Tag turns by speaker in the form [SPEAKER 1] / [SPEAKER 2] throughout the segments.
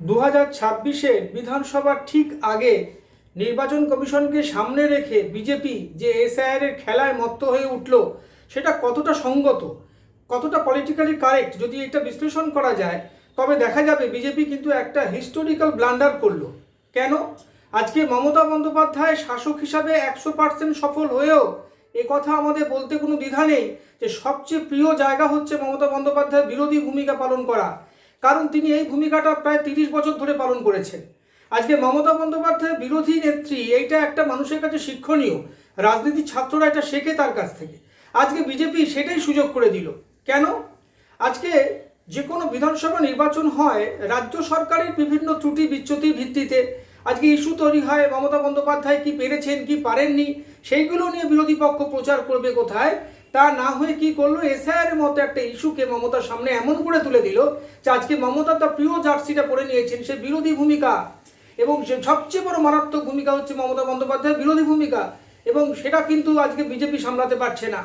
[SPEAKER 1] দু হাজার ছাব্বিশে বিধানসভার ঠিক আগে নির্বাচন কমিশনকে সামনে রেখে বিজেপি যে এসআইআরের খেলায় মত্ত হয়ে উঠল, সেটা কতটা সঙ্গত? কতটা পলিটিক্যালি কারেক্ট যদি এটা বিশ্লেষণ করা যায়, তবে দেখা যাবে বিজেপি কিন্তু একটা হিস্টোরিক্যাল ব্লান্ডার করল। কেন? আজকে মমতা বন্দ্যোপাধ্যায় শাসক হিসাবে একশো পার্সেন্ট সফল হয়েও এ কথা আমাদের বলতে কোনো দ্বিধা নেই যে সবচেয়ে প্রিয় জায়গা হচ্ছে মমতা বন্দ্যোপাধ্যায় বিরোধী ভূমিকা পালন করা। কারণ তিনি এই ভূমিকাটা প্রায় তিরিশ বছর ধরে পালন করেছেন। আজকে মমতা বন্দ্যোপাধ্যায় বিরোধী নেত্রী, এইটা একটা মানুষের কাছে শিক্ষণীয়। রাজনীতির ছাত্ররা এটা শেখে তার কাছ থেকে। আজকে বিজেপি সেটাই সুযোগ করে দিল। কেন? আজকে যে কোনো বিধানসভা নির্বাচন হয়, রাজ্য সরকারের বিভিন্ন ত্রুটি বিচ্যুতির ভিত্তিতে আজকে ইস্যু তৈরি হয়, মমতা বন্দ্যোপাধ্যায় কি পেরেছেন, কি পারেননি, সেইগুলো নিয়ে বিরোধী পক্ষ প্রচার করবে কোথায়? তা না হয়ে কি করল? এসআইআর মতো একটা ইস্যুকে মমতার সামনে এমন করে তুলে দিল যে আজকে মমতা তার প্রিয় জার্সিটা পরে নিয়েছেন। সে বিরোধী ভূমিকা। এবং সে সবচেয়ে বড় মারাত্মক ভূমিকা হচ্ছে মমতা বন্দ্যোপাধ্যায়ের বিরোধী ভূমিকা। এবং সেটা কিন্তু আজকে বিজেপি সামলাতে পারছে না।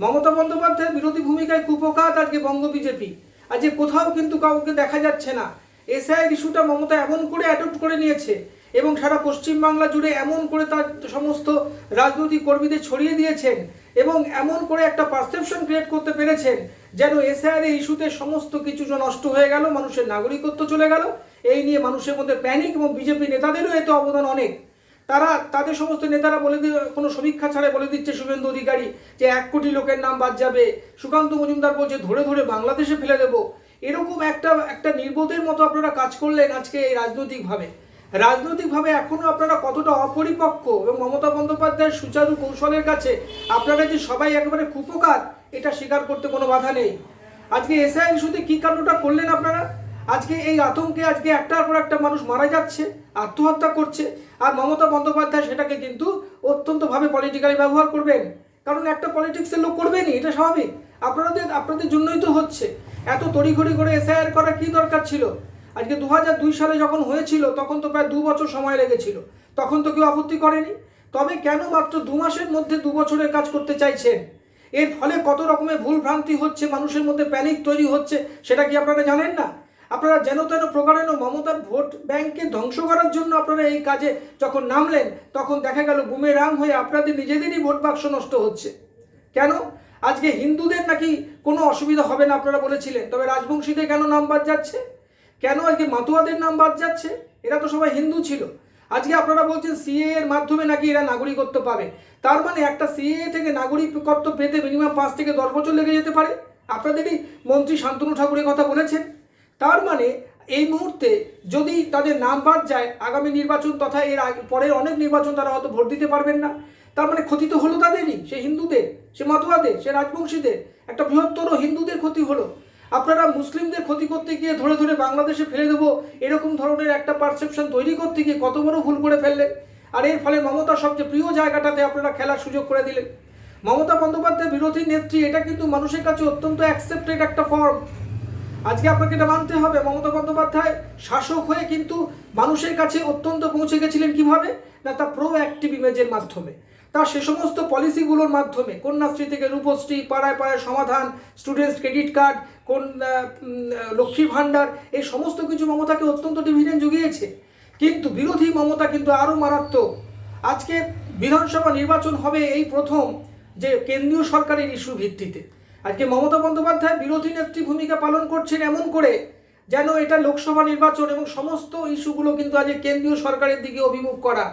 [SPEAKER 1] মমতা বন্দ্যোপাধ্যায়ের বিরোধী ভূমিকায় কুপকাত আজকে বঙ্গ বিজেপি। আজকে কোথাও কিন্তু কাউকে দেখা যাচ্ছে না। এসআইয়ের ইস্যুটা মমতা এমন করে অ্যাডপ্ট করে নিয়েছে এবং সারা পশ্চিমবাংলা জুড়ে এমন করে তার সমস্ত রাজনৈতিক কর্মীদের ছড়িয়ে দিয়েছেন এবং এমন করে একটা পারসেপশন ক্রিয়েট করতে পেরেছেন যেন এসআইআর ইস্যুতে সমস্ত কিছু নষ্ট হয়ে গেল, মানুষের নাগরিকত্ব চলে গেল। এই নিয়ে মানুষের মধ্যে প্যানিক এবং বিজেপি নেতাদেরও এতে অবদান অনেক। তারা, তাদের সমস্ত নেতারা বলে দিয়ে কোনো সমীক্ষা ছাড়াই বলে দিচ্ছে শুভেন্দু অধিকারী যে এক কোটি লোকের নাম বাদ যাবে। সুকান্ত মজুমদার বলছে, ধরে ধরে বাংলাদেশে ফেলে দেবো। এরকম একটা একটা নির্বোধের মতো আপনারা কাজ করলেন আজকে এই রাজনৈতিকভাবে। রাজনৈতিকভাবে এখনও আপনারা কতটা অপরিপক্ক এবং মমতা বন্দ্যোপাধ্যায়ের সুচারু কৌশলের কাছে আপনারা যে সবাই একেবারে কুপকার, এটা স্বীকার করতে কোনো বাধা নেই। আজকে এসআই শুধু কী কাণ্ডটা করলেন আপনারা? আজকে এই আতঙ্কে আজকে একটার পর একটা মানুষ মারা যাচ্ছে, আত্মহত্যা করছে, আর মমতা বন্দ্যোপাধ্যায় সেটাকে কিন্তু অত্যন্তভাবে পলিটিক্যালি ব্যবহার করবেন। কারণ একটা পলিটিক্সের লোক করবেনই, এটা স্বাভাবিক। আপনাদের আপনাদের জন্যই তো হচ্ছে। এত তড়িঘড়ি করে এসআইআর করা কি দরকার ছিল? আজকে দু হাজার দুই সালে যখন হয়েছিল, তখন তো প্রায় দু বছর সময় লেগেছিল। তখন তো কেউ আপত্তি করেনি। তবে কেন মাত্র দু মাসের মধ্যে দু বছরের কাজ করতে চাইছেন? এর ফলে কত রকমের ভুল ভ্রান্তি হচ্ছে, মানুষের মধ্যে প্যানিক তৈরি হচ্ছে, সেটা কি আপনারা জানেন না? আপনারা যেন তেন প্রকারেণ মমতার ভোট ব্যাংকে ধ্বংস করার জন্য আপনারা এই কাজে যখন নামলেন, তখন দেখা গেল বুমে রাং হয়ে আপনাদের নিজেদেরই ভোট বাক্স নষ্ট হচ্ছে। কেন? আজকে হিন্দুদের নাকি কোনো অসুবিধা হবে না আপনারা বলেছিলেন, তবে রাজবংশীদের কেন নাম বাদ যাচ্ছে? কেন আজকে মাতুয়াদের নাম বাদ যাচ্ছে? এরা তো সবাই হিন্দু ছিল। আজকে আপনারা বলছেন সিএ এর মাধ্যমে নাকি এরা নাগরিকত্ব পাবে। তার মানে একটা সিএ থেকে নাগরিকত্ব পেতে মিনিমাম পাঁচ থেকে দশ বছর লেগে যেতে পারে? আপনাদেরই মন্ত্রী শান্তনু ঠাকুরের কথা বলেছেন। তার মানে এই মুহূর্তে যদি তাদের নাম বাদ যায়, আগামী নির্বাচন তথা এর আগে, পরের অনেক নির্বাচন তারা হয়তো ভোট দিতে পারবেন না। তার মানে ক্ষতি তো হলো তাদেরই। সে হিন্দুদের, সে মাতুয়াদের, সে রাজবংশীদের, একটা বৃহত্তর হিন্দুদের ক্ষতি হলো। আপনারা মুসলিমদের ক্ষতি করতে গিয়ে ধরে ধরে বাংলাদেশে ফেলে দেবো, এরকম ধরনের একটা পারসেপশন তৈরি করতে গিয়ে কত বড় ভুল করে ফেললেন আর এর ফলে মমতার সবচেয়ে প্রিয় জায়গাটাতে আপনারা খেলার সুযোগ করে দিলেন। মমতা বন্দ্যোপাধ্যায় বিরোধী নেত্রী, এটা কিন্তু মানুষের কাছে অত্যন্ত অ্যাকসেপ্টেড একটা ফর্ম আজকে আপনাকে এটা মানতে হবে, মমতা বন্দ্যোপাধ্যায় শাসক হয়ে কিন্তু মানুষের কাছে অত্যন্ত পৌঁছে গেছিলেন কীভাবে? না তা প্রো অ্যাক্টিভ ইমেজের মাধ্যমে। তার সে সমস্ত পলিসিগুলোর মাধ্যমে কন্যাশ্রী থেকে রূপশ্রী, পাড়ায় পাড়ায় সমাধান স্টুডেন্টস ক্রেডিট কার্ড কোন লক্ষ্মীর ভাণ্ডার, এই সমস্ত কিছু মমতাকে অত্যন্ত ডিভিডেন্ড জুগিয়েছে। কিন্তু বিরোধী মমতা কিন্তু আরও মারাত্মক। আজকে বিধানসভা নির্বাচন হবে এই প্রথম যে কেন্দ্রীয় সরকারের ইস্যু ভিত্তিতে। আজকে মমতা বন্দ্যোপাধ্যায় বিরোধী নেত্রী ভূমিকা পালন করছেন এমন করে যেন এটা লোকসভা নির্বাচন এবং সমস্ত ইস্যুগুলো কিন্তু আজকে কেন্দ্রীয় সরকারের দিকে অভিমুখ করা।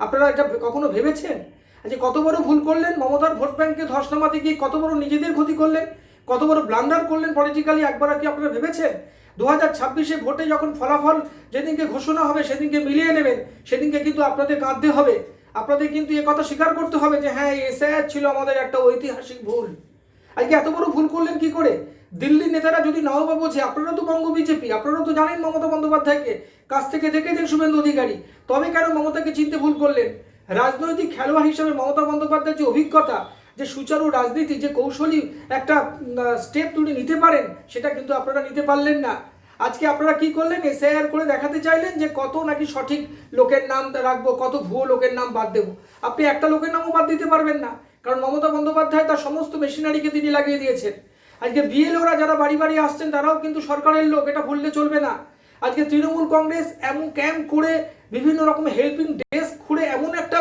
[SPEAKER 1] আপনারা এটা কখনো ভেবেছেন? আজকে কত বড় ভুল করলেন? মমতার ভোট ব্যাংকে ধস নামাতে গিয়ে কত বড় নিজেদের ক্ষতি করলেন? কত বড় ব্লান্ডার করলেন পলিটিক্যালি একবার কি আপনারা ভেবেছেন? দু হাজার ছাব্বিশে ভোটে যখন ফলাফল যেদিনকে ঘোষণা হবে, সেদিনকে মিলিয়ে নেবেন, সেদিনকে কিন্তু আপনাদের কাঁদতে হবে। আপনাদের কিন্তু এ কথা স্বীকার করতে হবে যে হ্যাঁ এসআইআর ছিল আমাদের একটা ঐতিহাসিক ভুল। আজকে এত বড় ভুল করলেন কি করে? দিল্লির নেতারা যদি নাও বা বোঝে, আপনারা তো বঙ্গ বিজেপি, আপনারা তো জানেন মমতা বন্দ্যোপাধ্যায়কে। কাছ থেকে দেখেছেন শুভেন্দু অধিকারী। তবে কেন মমতাকে চিনতে ভুল করলেন? রাজনৈতিক খেলোয়াড় হিসেবে মমতা বন্দ্যোপাধ্যায়ের যে অভিজ্ঞতা, যে সুচারু রাজনীতি, যে কৌশলী একটা স্টেপ তুলে নিতে পারেন, সেটা কিন্তু আপনারা নিতে পারলেন না। আজকে আপনারা কি করলেন? এসআইআর করে দেখাতে চাইলেন যে কত নাকি সঠিক লোকের নাম রাখব, কত ভুয়ো লোকের নাম বাদ দেবো। আপনি একটা লোকের নামও বাদ দিতে পারবেন না, কারণ মমতা বন্দ্যোপাধ্যায় তার সমস্ত মেশিনারিকে তিনি লাগিয়ে দিয়েছেন। আজকে বিএলওরা যারা বাড়ি বাড়ি আসছেন, তারাও কিন্তু সরকারের লোক, এটা ভুললে চলবে না। আজকে তৃণমূল কংগ্রেস এমন ক্যাম্প করে বিভিন্ন রকম হেল্পিং ডেস্ক খুলে এমন একটা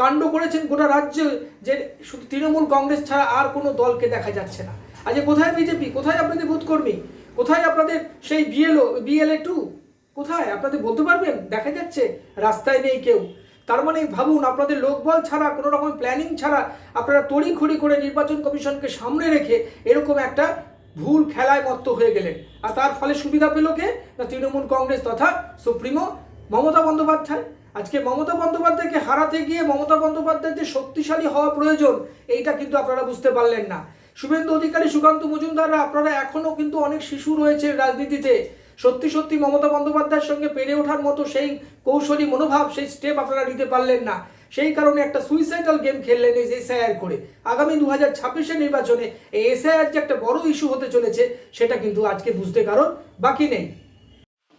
[SPEAKER 1] কাণ্ড করেছেন গোটা রাজ্যে যে শুধু তৃণমূল কংগ্রেস ছাড়া আর কোনো দলকে দেখা যাচ্ছে না। আজকে কোথায় বিজেপি? কোথায় আপনাদের বুথকর্মী কোথায় আপনাদের সেই বিএলও বিএলএ টু কোথায়? আপনাদের বলতে পারবেন? দেখা যাচ্ছে, রাস্তায় নেই কেউ। তার মানে ভাবুন, আপনাদের লোকবল ছাড়া, কোনো রকম প্ল্যানিং ছাড়া আপনারা তড়িঘড়ি করে নির্বাচন কমিশনকে সামনে রেখে এরকম একটা ভুল খেলায় মত্ত হয়ে গেলেন। আর তার ফলে সুবিধা পেল কে? না তৃণমূল কংগ্রেস তথা সুপ্রিমো মমতা বন্দ্যোপাধ্যায়। আজকে মমতা বন্দ্যোপাধ্যায়কে হারাতে গিয়ে মমতা বন্দ্যোপাধ্যায়ের যে শক্তিশালী হওয়া প্রয়োজন, এইটা কিন্তু আপনারা বুঝতে পারলেন না। শুভেন্দু অধিকারী সুকান্ত মজুমদাররা, আপনারা এখনও কিন্তু অনেক শিশু রয়েছে রাজনীতিতে। সত্যি সত্যি মমতা বন্দ্যোপাধ্যায়ের সঙ্গে পেরে ওঠার মতো সেই কৌশলী মনোভাব, সেই স্টেপ আপনারা নিতে পারলেন না। সেই কারণে একটা সুইসাইডাল গেম খেললেন এই এসআইআর করে। আগামী দু হাজার ছাব্বিশের নির্বাচনে এই এসআইআর যে একটা বড় ইস্যু হতে চলেছে, সেটা কিন্তু আজকে বুঝতে কারণ বাকি নেই।